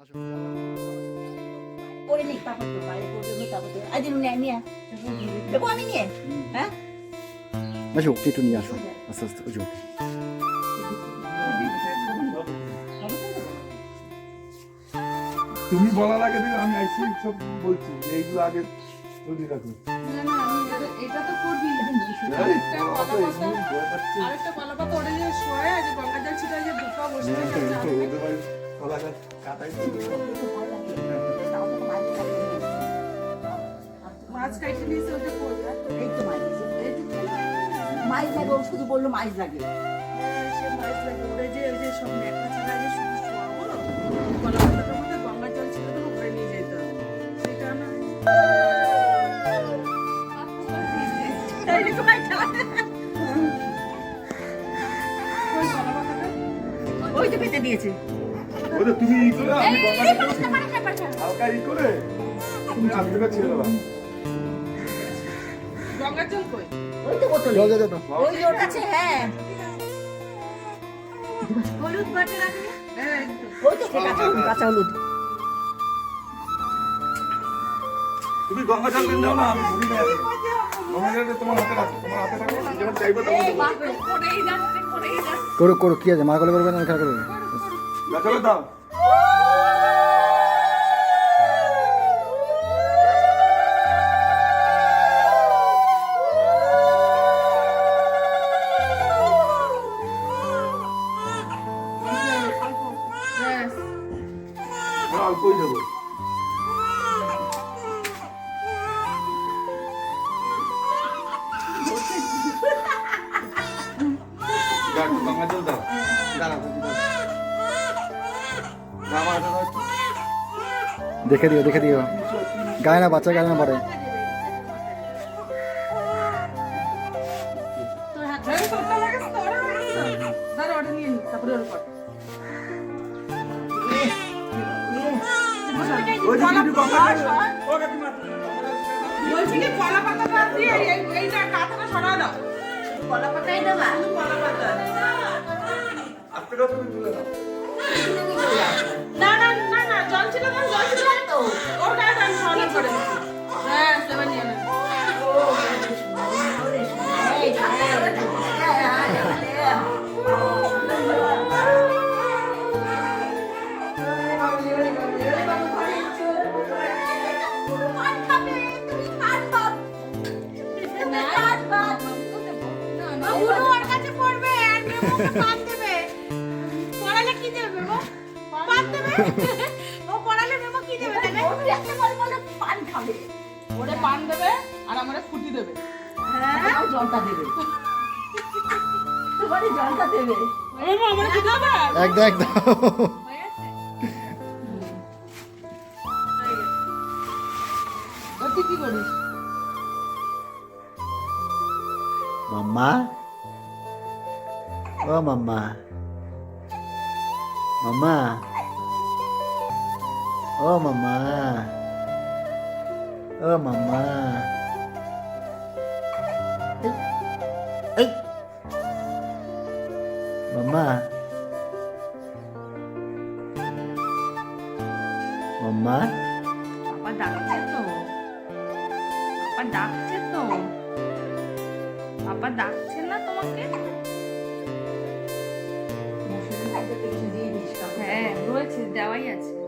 আসো করে নিক তারপর তো বাইরে করবে তারপর তো আজ নিয়ে নিয়ে। দেবো আমি নিয়ে হ্যাঁ? আসো ওকে একটু নিয়ে আসো। আস্তে আস্তে ওই তুমি বলার আগে থেকে আমি আইসি সব বলছি এইগুলো আগে তৈরি রাখো। না না আমি এটা- তো করবি। আরেকটা কলা পাতা ওরে যে শোয়ে আছে গঙ্গা জল ছিটা যে দুটো বসে মাছ কাইটে নিয়েছে ওটা এই তো মাছ মাছ লাগে ও শুধু বলল মাছ লাগে। সে মাছ লাগে ওরে যে ওই যে সব নেকড়া ছাড়া যে শুধু শোয়াবো কলা মধ্যে গঙ্গা জল ছিল তো উপরে নিয়ে যেতে হবে। সেটা না এইটুকু মাছ চালাতে। ওই কলা পাতাটা ওই তো পেতে দিয়েছে। ওদের তুমি ই করে আমি। হালকা ই তুমি ছাদ ছেড়ে দেবা গঙ্গা জল কই? ওই তো বোতলে। যাও যাও যাও যাও। ওই ওর কাছে হ্যাঁ। হলুদ বাটে রাখলে হ্যাঁ ওই তো কাঁচা হলুদ তুমি গঙ্গা জল দিন দাও না আমি ভুলি না গঙ্গা জলটা তোমার হাতে রাখো তোমার হাতে রাখো। যখন চাইবে তখন দেবো। করেই যাচ্ছে করেই যাচ্ছে। করো করো কি আছে? মা করবে না খেলা করবে? গাছলে দাও। অল্পই দেবো দাঁড়াও দাঁড়াও। দেখে দিও দেখে দিও। গায়ে না বাচ্চা গায়ে না পড়ে। বলছি কি কলা পাতাটা দিয়ে এইটা কাঁথাটা সরা দাও কলা পাতাই দেবা কলা পাতা তুমি তুলে দাও? না না না না জল ছিল না জল ছিল তো ওর আমি সরা করে হ্যাঁ সেবা নিয়ে নে এই, ও পড়ালে মেমো কি দেবে তাহলে? পান খাবে। ওরে পান দেবে আর আমারে ফুটি দেবে। আর জলটা দেবে। তোমার জলটা দেবে। মেমো আমারে কি দেবে? একদম একদম। ও তুই কি করিস? মাম্মা? ও মাম্মা। মাম্মা? ও মাম্মা ও এই মাম্মা মাম্মা পাপা ডাকছে তো পাপা ডাকছে তো পাপা ডাকছে না তোমাকে হ্যাঁ রয়েছে দেওয়াই আছে